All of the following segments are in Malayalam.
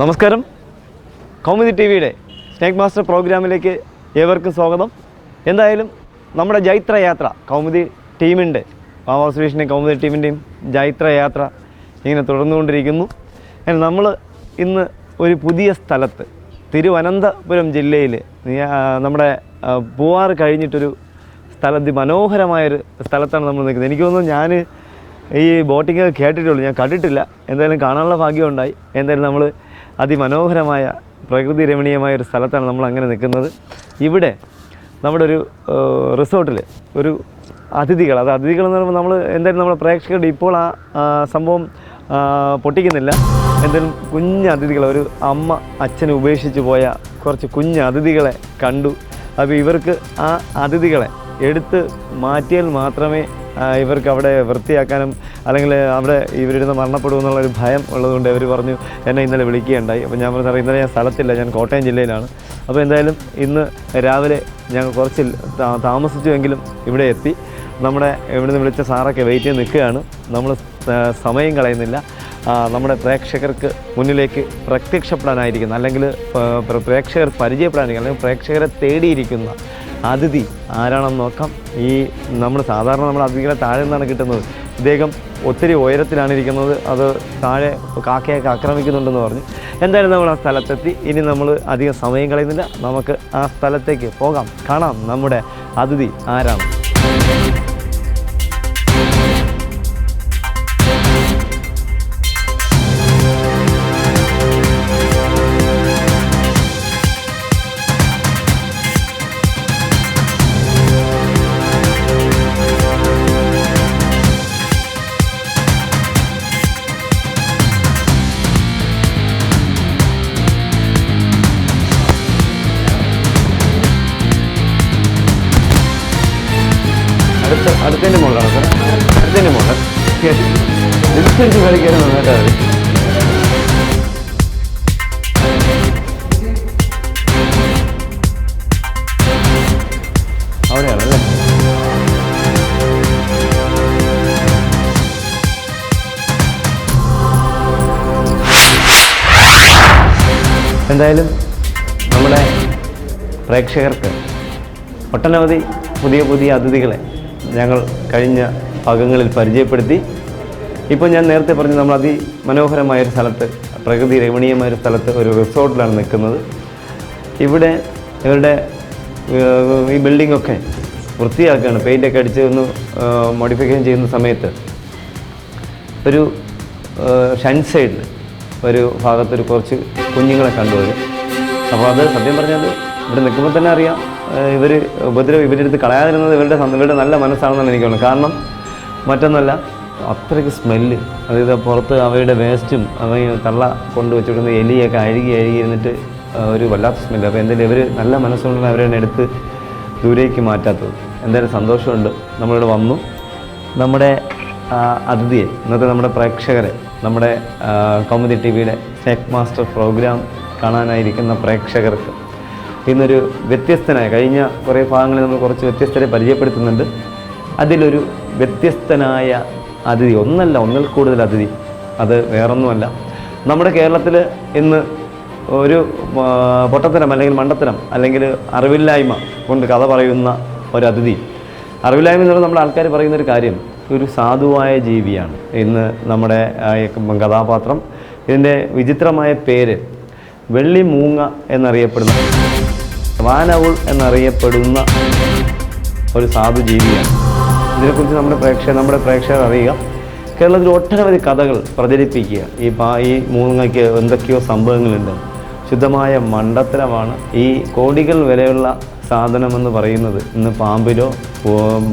നമസ്കാരം. കൗമുദി ടി വിയുടെ സ്നേക് മാസ്റ്റർ പ്രോഗ്രാമിലേക്ക് ഏവർക്കും സ്വാഗതം. എന്തായാലും നമ്മുടെ ജൈത്രയാത്ര കൗമുദി ടീമിന്റെ മാമാ സുരേഷിന്റെയും കൗമുദി ടീമിന്റെയും ജൈത്രയാത്ര ഇങ്ങനെ തുടർന്നുകൊണ്ടിരിക്കുന്നു. നമ്മൾ ഇന്ന് ഒരു പുതിയ സ്ഥലത്ത് തിരുവനന്തപുരം ജില്ലയിൽ നമ്മുടെ പൂവാർ കഴിഞ്ഞിട്ടൊരു സ്ഥലത്ത് മനോഹരമായൊരു സ്ഥലത്താണ് നമ്മൾ നിൽക്കുന്നത്. എനിക്ക് തോന്നുന്നു ഞാൻ ഈ ബോട്ടിങ്ങൊക്കെ കേട്ടിട്ടുള്ളൂ. ഞാൻ കണ്ടിട്ടില്ല. എന്തായാലും കാണാനുള്ള ഭാഗ്യമുണ്ടായി. എന്തായാലും നമ്മൾ അതിമനോഹരമായ പ്രകൃതി രമണീയമായ ഒരു സ്ഥലത്താണ് നമ്മൾ അങ്ങനെ നിൽക്കുന്നത്. ഇവിടെ നമ്മുടെ ഒരു റിസോർട്ടിൽ ഒരു അതിഥികൾ അത് അതിഥികൾ എന്ന് പറയുമ്പോൾ നമ്മൾ എന്തായാലും നമ്മുടെ പ്രേക്ഷകരുടെ ഇപ്പോൾ ആ സംഭവം പൊട്ടിക്കുന്നില്ല. എന്തായാലും കുഞ്ഞ് അതിഥികൾ ഒരു അമ്മ അച്ഛനെ ഉപേക്ഷിച്ച് പോയ കുറച്ച് കുഞ്ഞ് അതിഥികളെ കണ്ടു. അപ്പോൾ ഇവർക്ക് ആ അതിഥികളെ എടുത്ത് മാറ്റിയാൽ മാത്രമേ ഇവർക്ക് അവിടെ വൃത്തിയാക്കാനും അല്ലെങ്കിൽ അവിടെ ഇവരിടുന്ന് മരണപ്പെടുമെന്നുള്ളൊരു ഭയം ഉള്ളതുകൊണ്ട് ഇവർ പറഞ്ഞു എന്നെ ഇന്നലെ വിളിക്കുകയുണ്ടായി. അപ്പോൾ ഞാൻ പറഞ്ഞു ഇന്നലെ ഞാൻ സ്ഥലത്തില്ല ഞാൻ കോട്ടയം ജില്ലയിലാണ്. അപ്പോൾ എന്തായാലും ഇന്ന് രാവിലെ ഞങ്ങൾ കുറച്ച് താമസിച്ചുവെങ്കിലും ഇവിടെ എത്തി. നമ്മുടെ ഇവിടുന്ന് വിളിച്ച സാറൊക്കെ വെയിറ്റ് ചെയ്ത് നിൽക്കുകയാണ്. നമ്മൾ സമയം കളയുന്നില്ല. നമ്മുടെ പ്രേക്ഷകർക്ക് മുന്നിലേക്ക് പ്രത്യക്ഷപ്പെടാനായിരിക്കുന്ന. അല്ലെങ്കിൽ പ്രേക്ഷകർ പരിചയപ്പെടാനായിരിക്കുന്ന. അല്ലെങ്കിൽ പ്രേക്ഷകരെ തേടിയിരിക്കുന്ന അതിഥി ആരാണെന്ന് നോക്കാം. ഈ നമ്മൾ സാധാരണ നമ്മൾ അതിഥികളെ താഴെ നിന്നാണ് കിട്ടുന്നത്. ഇദ്ദേഹം ഒത്തിരി ഉയരത്തിലാണ് ഇരിക്കുന്നത്. അത് താഴെ കാക്കയൊക്കെ ആക്രമിക്കുന്നുണ്ടെന്ന് പറഞ്ഞു. എന്തായാലും നമ്മൾ ആ സ്ഥലത്തെത്തി. ഇനി നമ്മൾ അധികം സമയം കളയുന്നില്ല. നമുക്ക് ആ സ്ഥലത്തേക്ക് പോകാം. കാണാം നമ്മുടെ അതിഥി ആരാണ്. അടുത്തതിന്റെ മുകളിലാണ് സാർ അടുത്തതിന്റെ മുകളിൽ ഡിസ്റ്റൻസ് കളിക്കാൻ നന്നായിട്ട് അവിടെയാണല്ലേ? എന്തായാലും നമ്മുടെ പ്രേക്ഷകർക്ക് ഒട്ടനവധി പുതിയ പുതിയ അതിഥികളെ ഞങ്ങൾ കഴിഞ്ഞ ഭാഗങ്ങളിൽ പരിചയപ്പെടുത്തി. ഇപ്പോൾ ഞാൻ നേരത്തെ പറഞ്ഞു നമ്മൾ അതിമനോഹരമായ ഒരു സ്ഥലത്ത് പ്രകൃതി രമണീയമായ ഒരു സ്ഥലത്ത് ഒരു റിസോർട്ടിലാണ് നിൽക്കുന്നത്. ഇവിടെ ഇവരുടെ ഈ ബിൽഡിങ്ങൊക്കെ വൃത്തിയാക്കുകയാണ്. പെയിന്റൊക്കെ അടിച്ച് ഒന്ന് മോഡിഫിക്കേഷൻ ചെയ്യുന്ന സമയത്ത്. ഒരു ഷൺ സൈഡിൽ ഒരു ഭാഗത്തൊരു കുറച്ച് കുഞ്ഞുങ്ങളെ കണ്ടുവരും. അപ്പോൾ അത് സത്യം പറഞ്ഞാൽ ഇവിടെ നിൽക്കുമ്പോൾ തന്നെ അറിയാം. ഇവർ ഉപദ്രവം ഇവരെടുത്ത് കളയാതിരുന്നത് ഇവരുടെ ഇവരുടെ നല്ല മനസ്സാണെന്നാണ് എനിക്ക് തോന്നുന്നത്. കാരണം മറ്റൊന്നല്ല അത്രയ്ക്ക് സ്മെല്ല് അതായത് പുറത്ത് അവയുടെ വേസ്റ്റും അവ തള്ള കൊണ്ട് വെച്ചിടുന്ന എലിയൊക്കെ അഴുകി അഴുകി ഇരുന്നിട്ട് ഒരു വല്ലാത്ത സ്മെല്ല് അപ്പോൾ എന്തായാലും ഇവർ നല്ല മനസ്സുകൊണ്ടാണ് അവരെ എടുത്ത് ദൂരേക്ക് മാറ്റാത്തത്. എന്തായാലും സന്തോഷമുണ്ട്. നമ്മളിവിടെ വന്നു. നമ്മുടെ അതിഥിയെ ഇന്നത്തെ നമ്മുടെ പ്രേക്ഷകരെ നമ്മുടെ കൗമുദി ടി വിയുടെ സ്നേക് മാസ്റ്റർ പ്രോഗ്രാം കാണാനായിരിക്കുന്ന പ്രേക്ഷകർക്ക് ഇന്നൊരു വ്യത്യസ്തനായ കഴിഞ്ഞ കുറേ ഭാഗങ്ങളിൽ നമ്മൾ കുറച്ച് വ്യത്യസ്തരെ പരിചയപ്പെടുത്തുന്നുണ്ട്. അതിലൊരു വ്യത്യസ്തനായ അതിഥി ഒന്നല്ല ഒന്നിൽ കൂടുതൽ അതിഥി. അത് വേറൊന്നുമല്ല. നമ്മുടെ കേരളത്തിൽ ഇന്ന് ഒരു പൊട്ടത്തരം അല്ലെങ്കിൽ മണ്ടത്തരം അല്ലെങ്കിൽ അറിവില്ലായ്മ കൊണ്ട് കഥ പറയുന്ന ഒരു അതിഥി. അറിവില്ലായ്മ എന്ന് പറഞ്ഞാൽ നമ്മുടെ ആൾക്കാർ പറയുന്ന ഒരു കാര്യം ഒരു സാധുവായ ജീവിയാണ്. ഇന്ന് നമ്മുടെ കഥാപാത്രം. ഇതിന്റെ വിചിത്രമായ പേര് വെള്ളി മൂങ്ങ എന്നറിയപ്പെടുന്ന വാനവുൾ എന്നറിയപ്പെടുന്ന ഒരു സാധു ജീവിയാണ് ഇതിനെക്കുറിച്ച് നമ്മുടെ പ്രേക്ഷകർ നമ്മുടെ പ്രേക്ഷകർ അറിയുക. കേരളത്തിൽ ഒട്ടനവധി കഥകൾ പ്രചരിപ്പിക്കുക. ഈ പാ ഈ മൂങ്ങയ്ക്ക് എന്തൊക്കെയോ സംഭവങ്ങളുണ്ട്. ശുദ്ധമായ മണ്ടത്തരമാണ് ഈ കോടികൾ വിലയുള്ള സാധനമെന്ന് പറയുന്നത്. ഇന്ന് പാമ്പിലോ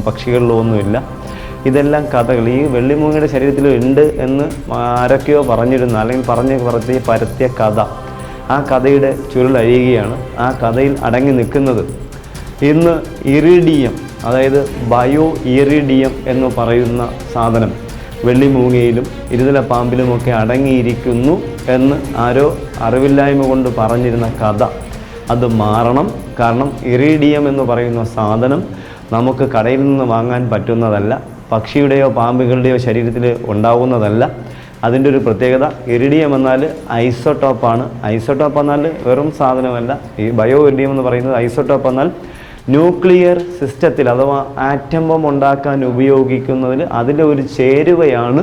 പക്ഷികളിലോ ഒന്നുമില്ല. ഇതെല്ലാം കഥകൾ ഈ വെള്ളിമൂങ്ങയുടെ ശരീരത്തിലുണ്ട് എന്ന് ആരൊക്കെയോ പറഞ്ഞിരുന്ന. അല്ലെങ്കിൽ പറഞ്ഞ് പറത്തി പരത്തിയ കഥ. ആ കഥയുടെ ചുരുളഴിയുകയാണ് ആ കഥയിൽ അടങ്ങി നിൽക്കുന്നത് ഇന്ന് ഇറിഡിയം അതായത് ബയോ ഇറിഡിയം എന്ന് പറയുന്ന സാധനം. വെള്ളിമൂങ്ങയിലും ഇരുതല പാമ്പിലുമൊക്കെ അടങ്ങിയിരിക്കുന്നു എന്ന് ആരോ അറിവില്ലായ്മ കൊണ്ട് പറഞ്ഞിരുന്ന കഥ. അത് മാറണം. കാരണം ഇറീഡിയം എന്ന് പറയുന്ന സാധനം നമുക്ക് കടയിൽ നിന്ന് വാങ്ങാൻ പറ്റുന്നതല്ല. പക്ഷിയുടെയോ പാമ്പുകളുടെയോ ശരീരത്തിൽ ഉണ്ടാവുന്നതല്ല. അതിന്റെ ഒരു പ്രത്യേകത ഇറിഡിയം എന്നാൽ ഐസോട്ടോപ്പാണ് ഐസോടോപ്പ് എന്നാൽ വെറും സാധനമല്ല. ഈ ബയോ ഇറിഡിയം എന്ന് പറയുന്നത് ഐസോടോപ്പ് എന്നാൽ ന്യൂക്ലിയർ സിസ്റ്റത്തിൽ അഥവാ ആറ്റം ബോംബ് ഉണ്ടാക്കാൻ ഉപയോഗിക്കുന്നതിൽ അതിന്റെ ഒരു ചേരുവയാണ്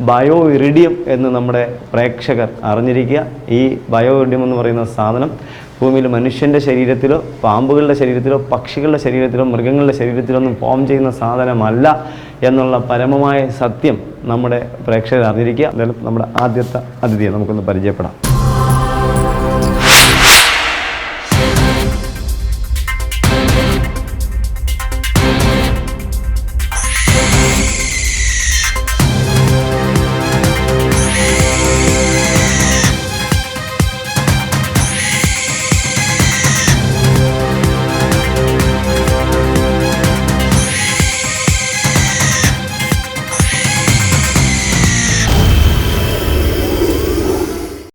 ബയോ ഇറിഡിയം എന്ന് നമ്മുടെ പ്രേക്ഷകർ അറിഞ്ഞിരിക്കുക. ഈ ബയോ ഇറിഡിയം എന്ന് പറയുന്ന സാധനം ഭൂമിയിൽ മനുഷ്യന്റെ ശരീരത്തിലോ പാമ്പുകളുടെ ശരീരത്തിലോ പക്ഷികളുടെ ശരീരത്തിലോ മൃഗങ്ങളുടെ ശരീരത്തിലോ ഒന്നും ഫോം ചെയ്യുന്ന സാധനമല്ല എന്നുള്ള പരമമായ സത്യം നമ്മുടെ പ്രേക്ഷകർ അറിഞ്ഞിരിക്കുക. എന്തായാലും നമ്മുടെ ആദ്യത്തെ അതിഥിയെ നമുക്കൊന്ന് പരിചയപ്പെടാം.